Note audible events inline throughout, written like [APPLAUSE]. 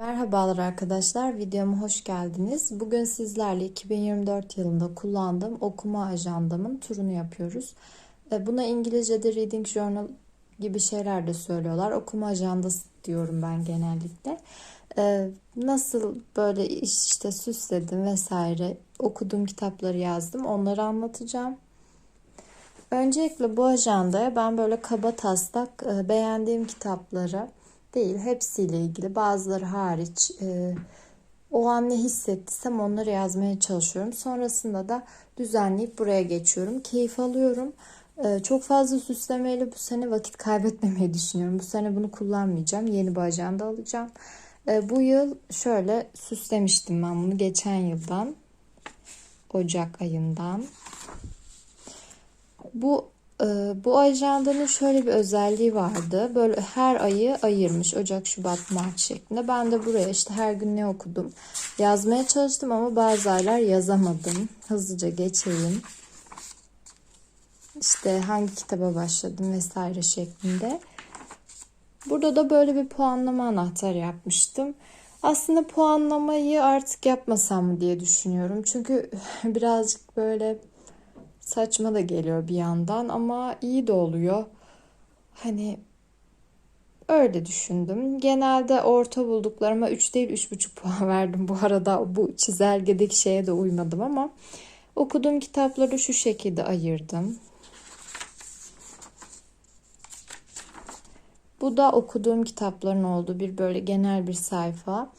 Merhabalar arkadaşlar, videoma hoş geldiniz. Bugün sizlerle 2024 yılında kullandığım okuma ajandamın turunu yapıyoruz. Buna İngilizce'de Reading Journal gibi şeyler de söylüyorlar. Okuma ajandası diyorum ben genellikle. E, Nasıl böyle işte süsledim vesaire, okuduğum kitapları yazdım, onları anlatacağım. Öncelikle bu ajandaya ben böyle kaba taslak e, beğendiğim kitapları değil hepsiyle ilgili bazıları hariç e, o an ne hissettiysem onları yazmaya çalışıyorum. Sonrasında da düzenleyip buraya geçiyorum. Keyif alıyorum. E, çok fazla süslemeyle bu sene vakit kaybetmemeyi düşünüyorum. Bu sene bunu kullanmayacağım. Yeni bir ajanda alacağım. E, bu yıl şöyle süslemiştim ben bunu geçen yıldan. Ocak ayından. Bu bu ajandanın şöyle bir özelliği vardı. Böyle her ayı ayırmış. Ocak, Şubat, Mart şeklinde. Ben de buraya işte her gün ne okudum yazmaya çalıştım ama bazı aylar yazamadım. Hızlıca geçeyim. İşte hangi kitaba başladım vesaire şeklinde. Burada da böyle bir puanlama anahtarı yapmıştım. Aslında puanlamayı artık yapmasam mı diye düşünüyorum. Çünkü [LAUGHS] birazcık böyle saçma da geliyor bir yandan ama iyi de oluyor. Hani öyle düşündüm. Genelde orta bulduklarıma 3 değil 3,5 [LAUGHS] puan verdim. Bu arada bu çizelgedeki şeye de uymadım ama okuduğum kitapları şu şekilde ayırdım. Bu da okuduğum kitapların olduğu bir böyle genel bir sayfa.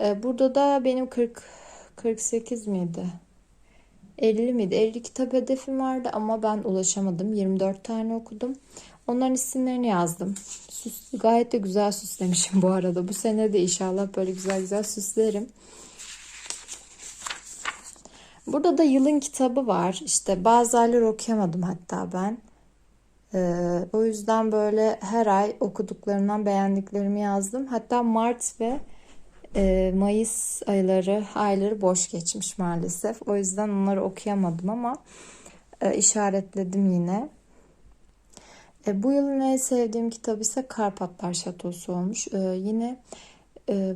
Ee, burada da benim 40 48 miydi? 50 miydi? 50 kitap hedefim vardı ama ben ulaşamadım. 24 tane okudum. Onların isimlerini yazdım. Süs, gayet de güzel süslemişim bu arada. Bu sene de inşallah böyle güzel güzel süslerim. Burada da yılın kitabı var. İşte bazı aylar okuyamadım hatta ben. Ee, o yüzden böyle her ay okuduklarımdan beğendiklerimi yazdım. Hatta Mart ve Mayıs ayları ayları boş geçmiş maalesef. O yüzden onları okuyamadım ama e, işaretledim yine. E, bu yılın en sevdiğim kitabı ise Karpatlar Şatosu olmuş. E, yine e,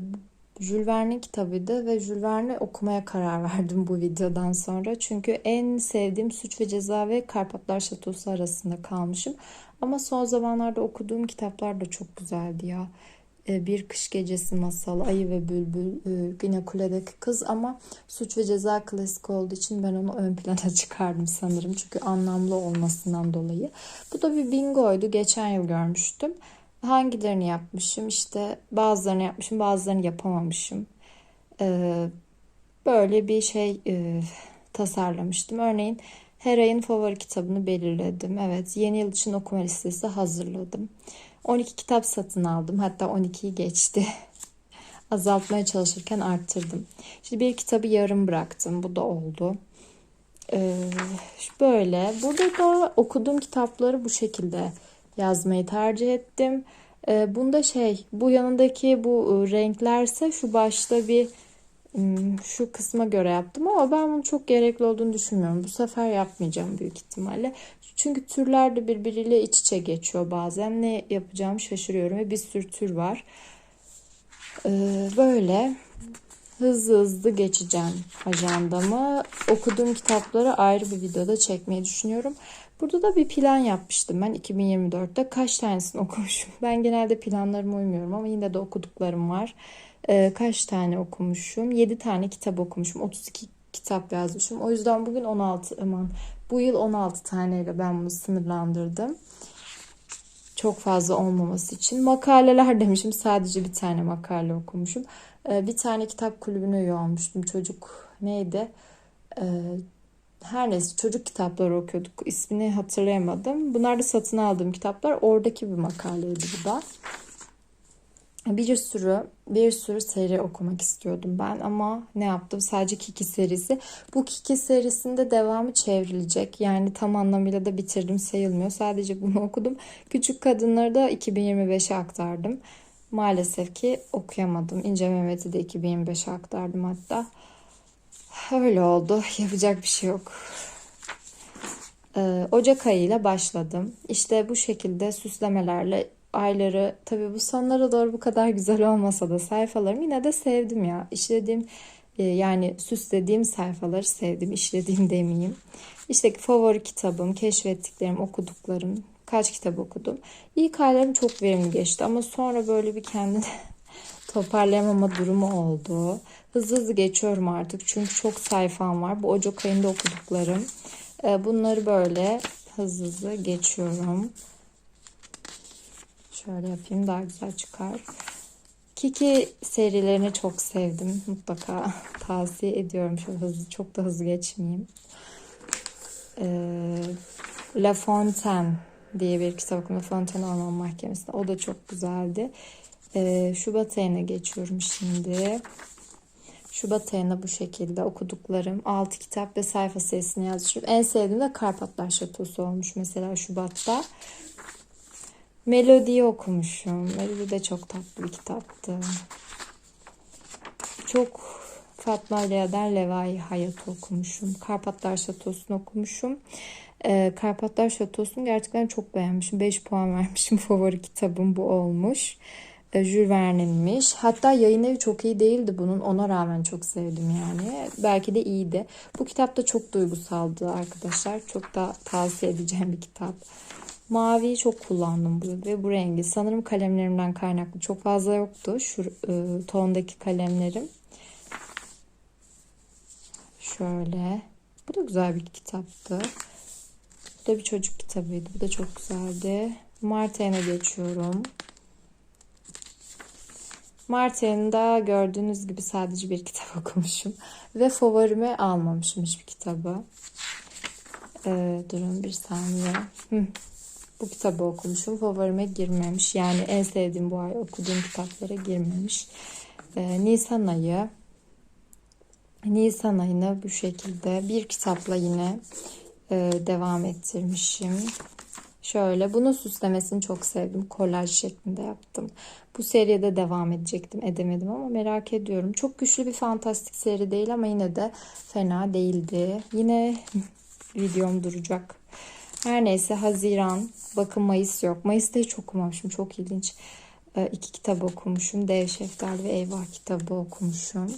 Jules Verne'in kitabıydı ve Jules Verne okumaya karar verdim bu videodan sonra. Çünkü en sevdiğim Suç ve Ceza ve Karpatlar Şatosu arasında kalmışım. Ama son zamanlarda okuduğum kitaplar da çok güzeldi ya. E, bir Kış Gecesi masalı, Ayı ve Bülbül, e, yine Kuledeki Kız ama Suç ve Ceza klasik olduğu için ben onu ön plana [LAUGHS] çıkardım sanırım. Çünkü anlamlı olmasından dolayı. Bu da bir bingoydu. Geçen yıl görmüştüm. Hangilerini yapmışım? İşte bazılarını yapmışım, bazılarını yapamamışım. E, böyle bir şey tasarlamıştım. Örneğin her ayın favori kitabını belirledim. Evet, yeni yıl için okuma listesi hazırladım. 12 kitap satın aldım. Hatta 12'yi geçti. [LAUGHS] Azaltmaya çalışırken arttırdım. Şimdi bir kitabı yarım bıraktım. Bu da oldu. Ee, böyle. Burada da okuduğum kitapları bu şekilde yazmayı tercih ettim. Ee, bunda şey bu yanındaki bu renklerse şu başta bir şu kısma göre yaptım ama ben bunu çok gerekli olduğunu düşünmüyorum. Bu sefer yapmayacağım büyük ihtimalle. Çünkü türler de birbiriyle iç içe geçiyor bazen. Ne yapacağımı şaşırıyorum ve bir sürü tür var. Ee, böyle hızlı hızlı geçeceğim ajandamı. Okuduğum kitapları ayrı bir videoda çekmeyi düşünüyorum. Burada da bir plan yapmıştım ben 2024'te. Kaç tanesini [LAUGHS] okumuşum? Ben genelde planlarıma uymuyorum ama yine de okuduklarım var. Ee, kaç tane okumuşum? 7 tane kitap okumuşum. 32 kitap yazmışım. O yüzden bugün 16 aman bu yıl 16 taneyle ben bunu sınırlandırdım. Çok fazla olmaması için. Makaleler demişim. Sadece bir tane makale okumuşum. Ee, bir tane kitap kulübüne üye olmuştum. Çocuk neydi? Ee, her neyse çocuk kitapları okuyorduk. İsmini hatırlayamadım. Bunlar da satın aldığım kitaplar. Oradaki bir makaleydi bu da bir sürü bir sürü seri okumak istiyordum ben ama ne yaptım? Sadece Kiki serisi. Bu Kiki serisinde devamı çevrilecek. Yani tam anlamıyla da bitirdim sayılmıyor. Sadece bunu okudum. Küçük kadınları da 2025'e aktardım. Maalesef ki okuyamadım. İnce Mehmet'i de 2025'e aktardım hatta. Öyle oldu. [LAUGHS] Yapacak bir şey yok. Ee, Ocak ayıyla başladım. İşte bu şekilde süslemelerle ayları tabii bu sonlara doğru bu kadar güzel olmasa da sayfalarım yine de sevdim ya. İşlediğim e, yani süslediğim sayfaları sevdim. işlediğim demeyeyim. İşte favori kitabım, keşfettiklerim, okuduklarım. Kaç kitap okudum. İlk aylarım çok verimli geçti ama sonra böyle bir kendini [LAUGHS] toparlayamama durumu oldu. Hızlı hızlı geçiyorum artık çünkü çok sayfam var. Bu Ocak ayında okuduklarım. E, bunları böyle hızlı hızlı geçiyorum. Şöyle yapayım daha güzel çıkar. Kiki serilerini çok sevdim. Mutlaka [LAUGHS] tavsiye ediyorum. Şöyle hızlı, çok da hızlı geçmeyeyim. Ee, La Fontaine diye bir kitap okudum. La Fontaine Orman Mahkemesi'nde. O da çok güzeldi. Ee, Şubat ayına geçiyorum şimdi. Şubat ayında bu şekilde okuduklarım 6 kitap ve sayfa sayısını yazmışım. En sevdiğim de Karpatlar Şatosu olmuş mesela Şubat'ta. Melodi'yi okumuşum. Melodi de çok tatlı bir kitaptı. Çok Fatma Leader Levai Hayat'ı okumuşum. Karpatlar Şatosu'nu okumuşum. Ee, Karpatlar Şatosu'nu gerçekten çok beğenmişim. 5 puan vermişim. [LAUGHS] Favori kitabım bu olmuş. Jules Verne'inmiş. Hatta yayın evi çok iyi değildi bunun. Ona rağmen çok sevdim yani. Belki de iyiydi. Bu kitap da çok duygusaldı arkadaşlar. Çok da tavsiye edeceğim bir kitap. Maviyi çok kullandım bu ve bu rengi. Sanırım kalemlerimden kaynaklı. Çok fazla yoktu şu e, tondaki kalemlerim. Şöyle. Bu da güzel bir kitaptı. Bu da bir çocuk kitabıydı. Bu da çok güzeldi. Mart ayına geçiyorum. Mart ayında gördüğünüz gibi sadece bir kitap [LAUGHS] okumuşum. Ve favorime almamışım hiçbir kitabı. Ee, durun bir saniye. Bu kitabı okumuşum. Favorime girmemiş. Yani en sevdiğim bu ay okuduğum kitaplara girmemiş. Ee, Nisan ayı. Nisan ayını bu şekilde bir kitapla yine e, devam ettirmişim. Şöyle bunun süslemesini çok sevdim. Kolaj şeklinde yaptım. Bu seride devam edecektim. Edemedim ama merak ediyorum. Çok güçlü bir fantastik seri değil ama yine de fena değildi. Yine [LAUGHS] videom duracak. Her neyse Haziran. Bakın Mayıs yok. Mayıs'ta hiç okumamışım. Çok ilginç. E, iki kitap okumuşum. Dev Şeftali ve Eyvah kitabı okumuşum.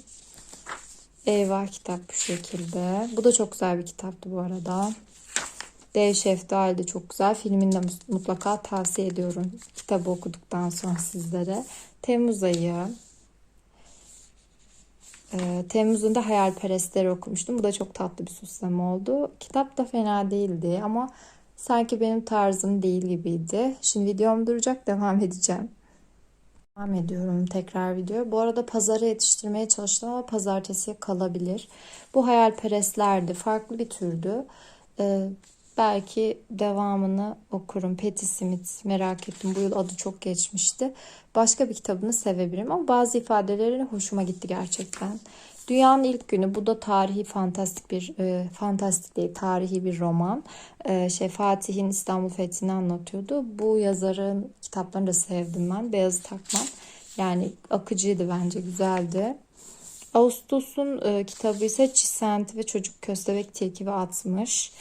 Eyvah kitap bu şekilde. Bu da çok güzel bir kitaptı bu arada. Dev Şeftali de çok güzel. Filmini de mutlaka tavsiye ediyorum. Kitabı okuduktan sonra sizlere. Temmuz ayı. Ee, Temmuz'un da Hayalperestleri okumuştum. Bu da çok tatlı bir süsleme oldu. Kitap da fena değildi ama sanki benim tarzım değil gibiydi. Şimdi videom duracak. Devam edeceğim. Devam ediyorum tekrar video. Bu arada pazara yetiştirmeye çalıştım ama pazartesiye kalabilir. Bu hayalperestlerdi. Farklı bir türdü. Ee, belki devamını okurum. Patti Smith merak ettim. Bu yıl adı çok geçmişti. Başka bir kitabını sevebilirim ama bazı ifadeleri hoşuma gitti gerçekten. Dünyanın ilk günü bu da tarihi fantastik bir e, fantastik değil tarihi bir roman. E, şey Fatih'in İstanbul fethini anlatıyordu. Bu yazarın kitaplarını da sevdim ben. Beyazı Takman. Yani akıcıydı bence güzeldi. Ağustos'un e, kitabı ise Çisenti ve Çocuk Köstebek Tilki ve Atmış.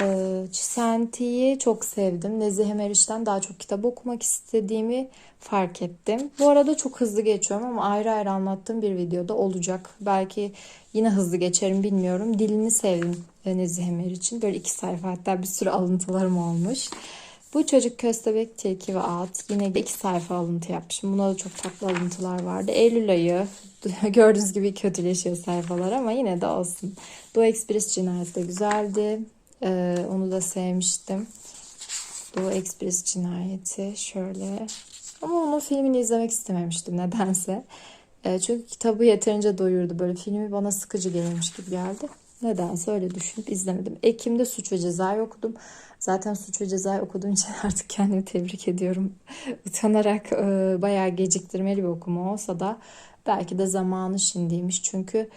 E, Çisenti'yi çok sevdim. Nezih Meriç'ten daha çok kitap okumak istediğimi fark ettim. Bu arada çok hızlı geçiyorum ama ayrı ayrı anlattığım bir videoda olacak. Belki yine hızlı geçerim bilmiyorum. Dilini sevdim Nezih için. Böyle iki sayfa hatta bir sürü alıntılarım olmuş. Bu çocuk köstebek tilki ve at. Yine iki sayfa alıntı yapmışım. Buna da çok tatlı alıntılar vardı. Eylül ayı [LAUGHS] gördüğünüz gibi kötüleşiyor sayfalar ama yine de olsun. Doğu Express cinayeti de güzeldi. Ee, onu da sevmiştim. Doğu Express cinayeti şöyle ama onun filmini izlemek istememiştim nedense. E, çünkü kitabı yeterince doyurdu. Böyle filmi bana sıkıcı gelmiş gibi geldi. Nedense öyle düşünüp izlemedim. Ekim'de Suç ve Ceza'yı okudum. Zaten Suç ve Ceza'yı okuduğum için [LAUGHS] artık kendimi tebrik ediyorum. [LAUGHS] Utanarak e, bayağı geciktirmeli bir okuma olsa da belki de zamanı şimdiymiş. Çünkü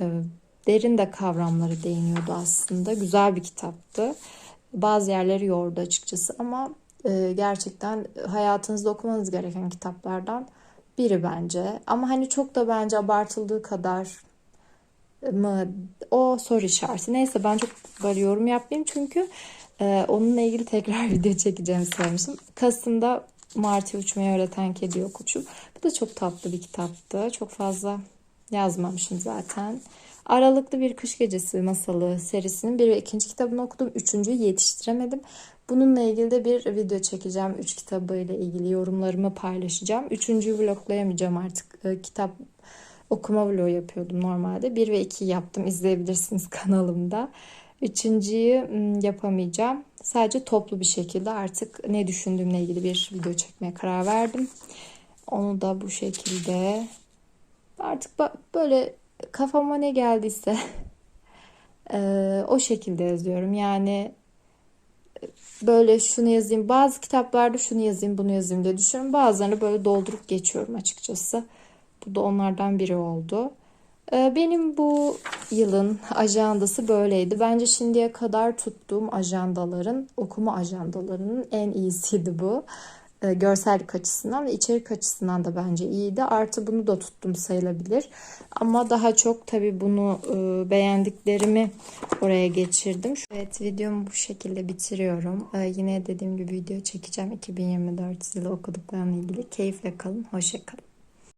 e, derin de kavramları değiniyordu aslında. Güzel bir kitaptı. Bazı yerleri yordu açıkçası ama e, gerçekten hayatınızda okumanız gereken kitaplardan biri bence. Ama hani çok da bence abartıldığı kadar mı o soru işareti. Neyse ben çok böyle yorum yapmayayım çünkü e, onunla ilgili tekrar [LAUGHS] video çekeceğimi söylemiştim. Kasım'da Martı uçmayı öğreten kedi yok. Bu da çok tatlı bir kitaptı. Çok fazla yazmamışım zaten. Aralıklı bir kış gecesi masalı serisinin bir ve ikinci kitabını okudum. Üçüncüyü yetiştiremedim. Bununla ilgili de bir video çekeceğim. Üç kitabıyla ilgili yorumlarımı paylaşacağım. Üçüncüyü vloglayamayacağım artık. Ee, kitap okuma vlogu yapıyordum normalde. Bir ve iki yaptım. İzleyebilirsiniz [LAUGHS] kanalımda. Üçüncüyü yapamayacağım. Sadece toplu bir şekilde artık ne düşündüğümle ilgili bir video çekmeye karar verdim. Onu da bu şekilde artık böyle kafama ne geldiyse [LAUGHS] eee, o şekilde yazıyorum. Yani böyle şunu yazayım. Bazı kitaplarda şunu yazayım, bunu yazayım diye düşünüyorum. Bazılarını böyle doldurup geçiyorum açıkçası. Bu da onlardan biri oldu. Benim bu yılın ajandası böyleydi. Bence şimdiye kadar tuttuğum ajandaların, okuma ajandalarının en iyisiydi bu. Ee, Görsellik açısından ve içerik açısından da bence iyiydi. Artı bunu da tuttum sayılabilir. Ama daha çok tabii bunu e, beğendiklerimi oraya geçirdim. Evet videomu bu şekilde bitiriyorum. Ee, Yine dediğim gibi video çekeceğim 2024 yılı okuduklarımla ilgili. Keyifle kalın, hoşça kalın.